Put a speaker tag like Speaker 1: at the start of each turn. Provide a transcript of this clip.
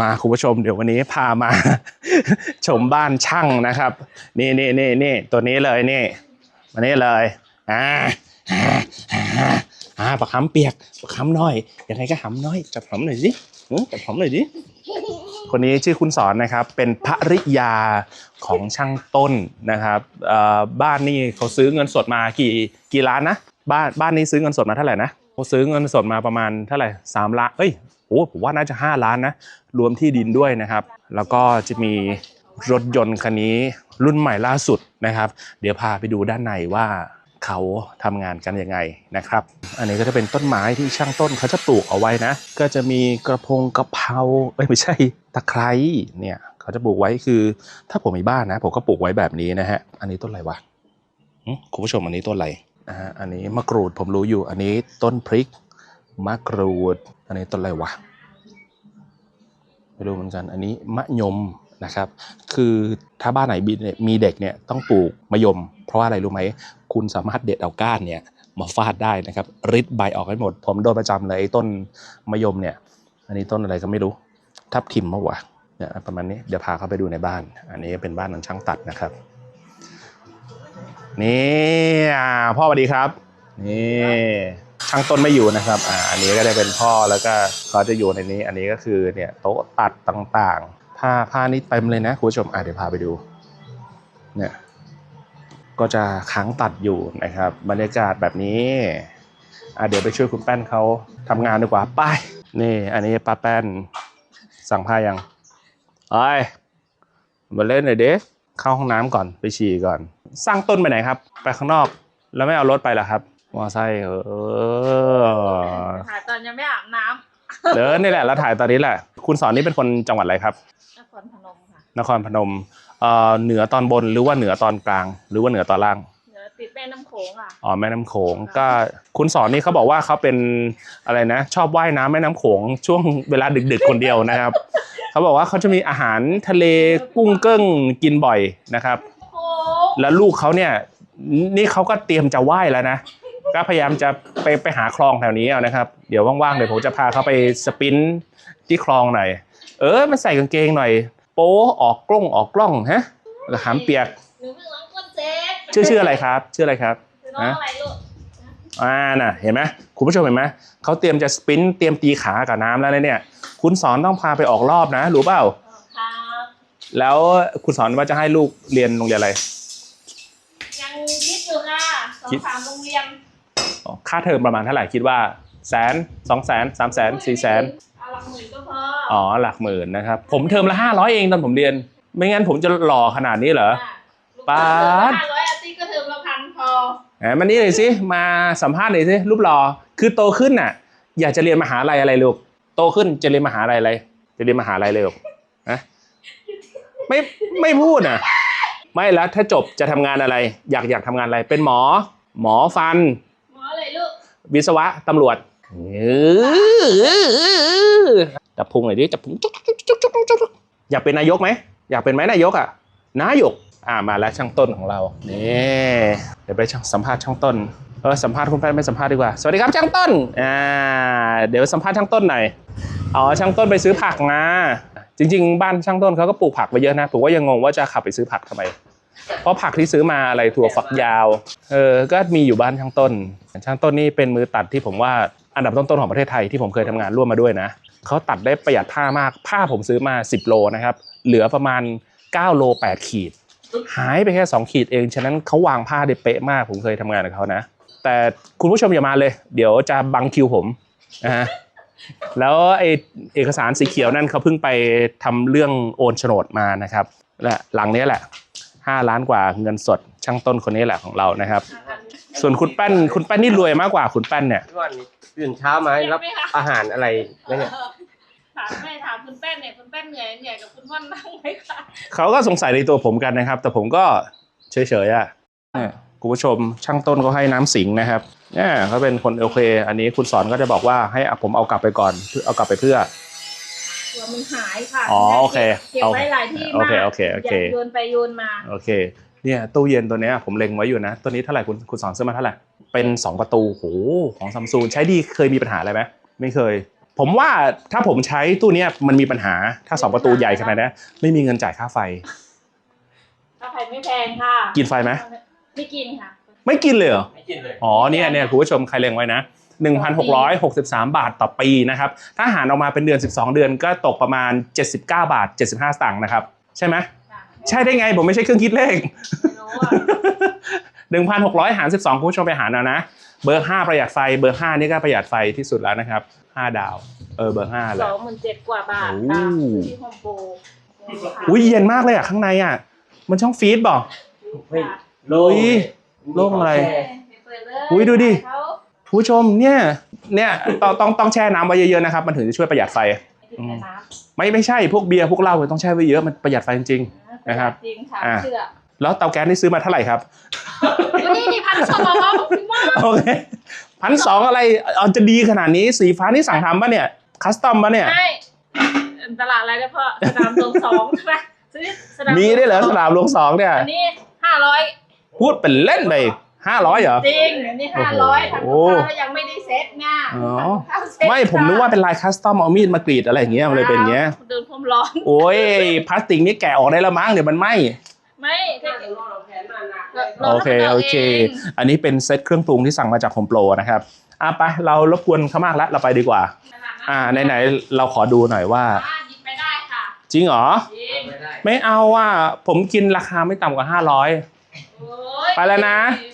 Speaker 1: มาคุณผู้ชมเดี๋ยววันนี้พามา ชมบ้านช่างนะครับ นี่นี่นี่นี่ตัวนี้เลยนี่มานี่เลยอ่าอ่าอ่าอ่าประคำเปียกประคำน้อยยังไงก็หำน้อยจับหำหน่อยสิจับหำหน่อยดิคนนี้ชื่อคุณสอนนะครับเป็นภริยาของช่างต้นนะครับบ้านนี่เขาซื้อเงินสดมากี่กี่ล้านนะ บ้านบ้านนี้ซื้อเงินสดมาเท่าไหร่นะเขาซื้อเงินสดมาประมาณเท่าไหร่สามล้านเอ้ยโอ้ผมว่าน่าจะห้าล้านนะรวมที่ดินด้วยนะครับ แล้วก็จะมีรถยนต์คันนี้รุ่นใหม่ล่าสุดนะครับ เดี๋ยวพาไปดูด้านในว่าเขาทำงานกันยังไงนะครับ อันนี้ก็จะเป็นต้นไม้ที่ช่างต้นเขาจะปลูกเอาไว้นะ ก็จะมีกระพงกระเพราเอ้ยไม่ใช่ตะไคร้เนี่ยเขาจะปลูกไว้คือ ถ้าผมมีบ้านนะ ผมก็ปลูกไว้แบบนี้นะฮะอันนี้ต้นอะไรวะคุณผู้ชมอันนี้ต้นอะไร นะฮะอันนี้มะกรูดผมรู้อยู่ อันนี้ต้นพริกมะกรูด อันนี้ต้นอะไรวะไม่รู้เหมือนกัน อันนี้มะยมนะครับ คือถ้าบ้านไหนมีมีเด็กเนี่ยต้องปลูกมะยม เพราะว่าอะไรรู้ไหม คุณสามารถเด็ดเอาก้านเนี่ยมาฟาดได้นะครับริดใบออกให้หมด ผมโดนประจำเลยไอ้ต้นมะยมเนี่ย อันนี้ต้นอะไรก็ไม่รู้ ทับทิมมะวะเนี่ยประมาณนี้ เดี๋ยวพาเข้าไปดูในบ้าน อันนี้เป็นบ้านของช่างตัดนะครับ นี่อ่าพ่อสวัสดีครับ นี่ช่างต้นไม่อยู่นะครับอ่าอันนี้ก็ได้เป็นพ่อแล้วก็เขาจะอยู่ในนี้ อันนี้ก็คือเนี่ยโต๊ะตัดต่างๆ ผ้าผ้านี่เต็มเลยนะคุณผู้ชมอ่าเดี๋ยวพาไปดู เนี่ยก็จะค้างตัดอยู่นะครับ บรรยากาศแบบนี้อ่าเดี๋ยวไปช่วยคุณแป้นเขาทำงานดีกว่าไปนี่ อันนี้ป้าแป้นสั่งผ้ายังเอ้ยมาเล่นหน่อยเด้ เข้าห้องน้ำก่อนไปฉี่ก่อน สร้างต้นไปไหนครับ ไปข้างนอกแล้วไม่เอารถไปเหรอครับมอไซค์เออ
Speaker 2: ถ่ายตอนยังไม่อาบน้
Speaker 1: เดินนี่แหละแล้วถ่ายตอนนี้แหละ คุณสอนนี่เป็นคนจังหวัดอะไรครับำ
Speaker 2: นครพนมค่ะ
Speaker 1: นครพนมเอ่อเหนือตอนบนหรือว่าเหนือตอนกลาง หรือว่าเหนือตอนล่าง
Speaker 2: เหนือติดแม่น้ำโขงอะ
Speaker 1: อ๋อแม่น้ำโขงก็คุณสอนนี่เขาบอกว่าเขาเป็นอะไรนะ ชอบว่ายน้ำแม่น้ำโขงช่วงเวลาดึกๆคนเดียวนะครับ เขาบอกว่าเขาจะมีอาหารทะเลกุ้งเกิ้งกินบ่อยนะครับ
Speaker 2: โอ้
Speaker 1: แล้วลูกเขาเนี่ยนี่เขาก็เตรียมจะว่ายแล้วนะก็พยายามจะไปไปหาคลองแถวนี้เอานะครับ เดี๋ยวว่างๆเดี๋ยวผมจะพาเขาไปสปรินต์ที่คลองหน่อย เออมันใส่กางเกงหน่อย โป๊ออกกล้องออกกล้องฮะแล้วหามเปียก
Speaker 2: หนูเพิ่งร้องก้นเจ็บ
Speaker 1: ชื่อชื่ออะไรครับ ชื่ออะไรครับ
Speaker 2: คือน้องอะไรลูก
Speaker 1: อ่าน่ะเห็นไหมคุณผู้ชมเห็นไหมเขาเตรียมจะสปรินต์เตรียมตีขากับน้ำแล้วนะเนี่ย คุณสอนต้องพาไปออกรอบนะรู้เปล่า
Speaker 2: ครับ
Speaker 1: แล้วคุณสอนว่าจะให้ลูกเรียนโรงเรียนอะไร
Speaker 2: ยังคิดอยู่ค่ะสอง
Speaker 1: คิด
Speaker 2: สามโรงเรียน
Speaker 1: อ๋อค่าเทอมประมาณเท่าไหร่คิดว่าแสนสองแสนสามแสนสี่แสน
Speaker 2: เอาหลักหมื่นก็พอ
Speaker 1: อ๋อหลักหมื่นนะครับ ผมเทอมละห้าร้อยเองตอนผมเรียน ไม่งั้นผมจะหล่อขนาดนี้เหรอป๊าด
Speaker 2: อ
Speaker 1: แหมมานี่เลยสิมาสัมภาษณ์หน่อยสิรูปหล่อคือโตขึ้นน่ะ อยากจะเรียนมหาลัยอะไรลูกโตขึ้นจะเรียนมหาลัยอะไรจะเรียนมหาลัยเลยลูกนะไม่ไม่พูดน่ะ ไม่แล้วถ้าจบจะทำงานอะไร อยากอยากทำงานอะไร เป็นหมอ หมอฟัน
Speaker 2: หมออะไรลูก
Speaker 1: วิศวะตำรวจเออจับพุงหน่อยดิจับพุงจุ๊กจุ๊กจุ๊กจุ๊กจุ๊กจุ๊กอยากเป็นนายกไหมอยากเป็นไหมนายกอะนายก อ่ามาแล้วช่างต้นของเรานี่เดี๋ยวไปช่างสัมภาษณ์ช่างต้นเออสัมภาษณ์คุณแป้นไม่สัมภาษณ์ดีกว่าสวัสดีครับช่างต้นอ่าเดี๋ยวสัมภาษณ์ช่างต้นหน่อยอ๋อช่างต้นไปซื้อผักมาจริง ๆ บ้านช่างต้นเขาก็ปลูกผักไว้เยอะนะผมก็ยังงงว่าจะขับไปซื้อผักทำไม เพราะผักที่ซื้อมาอะไรถั่วฝักยาวเออก็มีอยู่บ้านช่างต้น ช่างต้นนี่เป็นมือตัดที่ผมว่าอันดับต้นๆของประเทศไทยที่ผมเคยทำงานร่วมมาด้วยนะเขาตัดได้ประหยัดผ้ามากผ้าผมซื้อมา 10 โลนะครับเหลือประมาณ9โล8ขีด หายไปแค่ 2 ขีดเอง ฉะนั้นเขาวางผ้าได้เป๊ะมาก ผมเคยทำงานกับเขานะ แต่คุณผู้ชมอย่ามาเลย เดี๋ยวจะบังคิวผมนะฮะแล้วไอเอกสารสีเขียวนั่นเขาเพิ่งไปทำเรื่องโอนโฉนดมานะครับและหลังนี้แหละ 5 ล้านกว่าเงินสดช่างต้นคนนี้แหละของเรานะครับ ส่วนคุณแป้นคุณแป้นนี่รวยมากกว่าคุณแป้นเนี่ย
Speaker 3: ทุกวันนี้ตื่นเช้ามาให้รับอาหารอะไรนั่นเนี่ย
Speaker 2: ถามแม่ถามคุณแป้นเนี่ยคุณแป้นเหนื่อยเหนื่อยกับคุณม่อนนั่งไหมคะ
Speaker 1: เขาก็สงสัยในตัวผมกันนะครับ แต่ผมก็เฉยๆอะเนี่ยคุณผู้ชมช่างต้นก็ให้น้ำสิงนะครับเนี่ยเขาเป็นคนโอเค อันนี้คุณสอนก็จะบอกว่าให้ผมเอากลับไปก่อนเพื่อเอากลับไปเพื่อ
Speaker 2: กลัวมันหายค่ะ
Speaker 1: อ๋อโอเค
Speaker 2: เก็บไว้หลายที่
Speaker 1: โอ
Speaker 2: มาก
Speaker 1: เคโอเคโอเค
Speaker 2: ย่าโยนไปโยนมา
Speaker 1: โอเค เนี่ยตู้เย็นตัวเนี้ยผมเล็งไว้อยู่นะ ตัวนี้เท่าไหร่คุณคุณสอนซื้อมาเท่าไหร่เป็น 2 ประตูโหของซัมซุงใช้ดีเคยมีปัญหาอะไรไหมไม่เคย ผมว่าถ้าผมใช้ตู้เนี้ยมันมีปัญหาถ้าสองประตูใหญ่ขนาดนี้ไม่มีเงินจ่ายค่าไฟ
Speaker 2: ถ้าไฟไม่แพงค่ะ
Speaker 1: กินไฟไหม
Speaker 2: ไม่กินค่ะ
Speaker 1: ไม่กินเลยเหรอ
Speaker 3: ไม่กินเลย
Speaker 1: อ๋อเนี่ยเนี่ยคุณผู้ชมใครเล็งไว้นะ1,663 บาทต่อปีนะครับ ถ้าหารออกมาเป็นเดือน 12 เดือนก็ตกประมาณ 79 บาท 75สตางค์นะครับ ใช่ไหมใช่ได้ไง ผมไม่ใช่เครื่องคิดเลข
Speaker 2: ไม่รู้อะ
Speaker 1: 1,600 หาร 12 คุณผู้ชมไปหารเอานะ เบอร์5ประหยัดไฟเบอร์5นี่ก็ประหยัดไฟที่สุดแล้วนะครับ5ดาว เออเบอร์5เล
Speaker 2: ส
Speaker 1: ย
Speaker 2: องหมื่นเจ็ดกว่าบาท
Speaker 1: โอ้
Speaker 2: ค่ะที่โฮมโปร
Speaker 1: อุ้ยเย็นมากเลยอะข้างในอะ มันช่องฟีดบอก
Speaker 3: เฮ้ย
Speaker 2: ค่ะ
Speaker 3: โล่ง
Speaker 1: อุ๊ยโล่งอะไร
Speaker 2: เปิดเลย
Speaker 1: อุ๊ยดูดิ
Speaker 2: เขา
Speaker 1: คุณผู้ชมเนี่ยเนี่ยต้องต้องต้องแช่น้ำไว้เยอะๆนะครับ มันถึงจะช่วยประหยัดไฟ
Speaker 2: ไม่ถึงแต่น้
Speaker 1: ไม่ไม่ใช่พวกเบียร์พวกเหล้าเนี่ยต้องแช่ไว้เยอะมันประหยัดไฟจริงำนะครับ
Speaker 2: จริงค่ะ
Speaker 1: อ่า
Speaker 2: เชื่อ
Speaker 1: ๆ แล้วเตาแก๊สนี่ซื้อมาเท่าไหร่ครับ
Speaker 2: วั นนี้นี่พันสองร้อยพี่ว่า
Speaker 1: โอเคพันสองอะไรเอาจะดีขนาดนี้สีฟ้านี่สั่งทำปะเนี่ย คัสตอมปะเนี่ย
Speaker 2: ใช่ตลาดอะไรได้เพราะสนามตรงสองใช่ไหมซื้อสนาม
Speaker 1: มีได้วยเหรอสนามหลวงสองเนี่ย
Speaker 2: อันนี้ห้าร้อย
Speaker 1: พูดเป็นเล่นไปห้าร้อยเหรอ
Speaker 2: จริงอันนี้ห้าร้อยทำ
Speaker 1: โอ้
Speaker 2: กับ
Speaker 1: โห
Speaker 2: ข้าวยังไม่ได้เซ็ตง่า
Speaker 1: อ๋อ
Speaker 2: ทำกับข้าวเซ็ต
Speaker 1: ไม่ผมนึกว่าเป็นลายคัสตอมเอามีดมากรีดอะไรอย่างเงี้ยมันเลยเป็นอย่างเงี้ย
Speaker 2: โดนความร้อน
Speaker 1: โอ้ยพลาสติกนี่แกะออกได้แล้วมั้งเดี๋ยวมันไหม
Speaker 2: ไม่ถ้าเกิด
Speaker 1: โอเคโอเค อันนี้เป็นเซตเครื่องปรุงที่สั่งมาจากโฮมโปรนะครับอะไปเรารบกวนเขามากแล้วเราไปดีกว่า อ่าไหนๆเราขอดูหน่อยว่า
Speaker 2: อ่าหยิบไปได้ค่ะ
Speaker 1: จริงเหรอ
Speaker 2: จริง
Speaker 3: ไม่ได้
Speaker 1: ไม่เอาอะผมกินราคาไม่ต่ำกว่า500
Speaker 2: โอ้ย
Speaker 1: ไปแล้วนะ
Speaker 2: ไ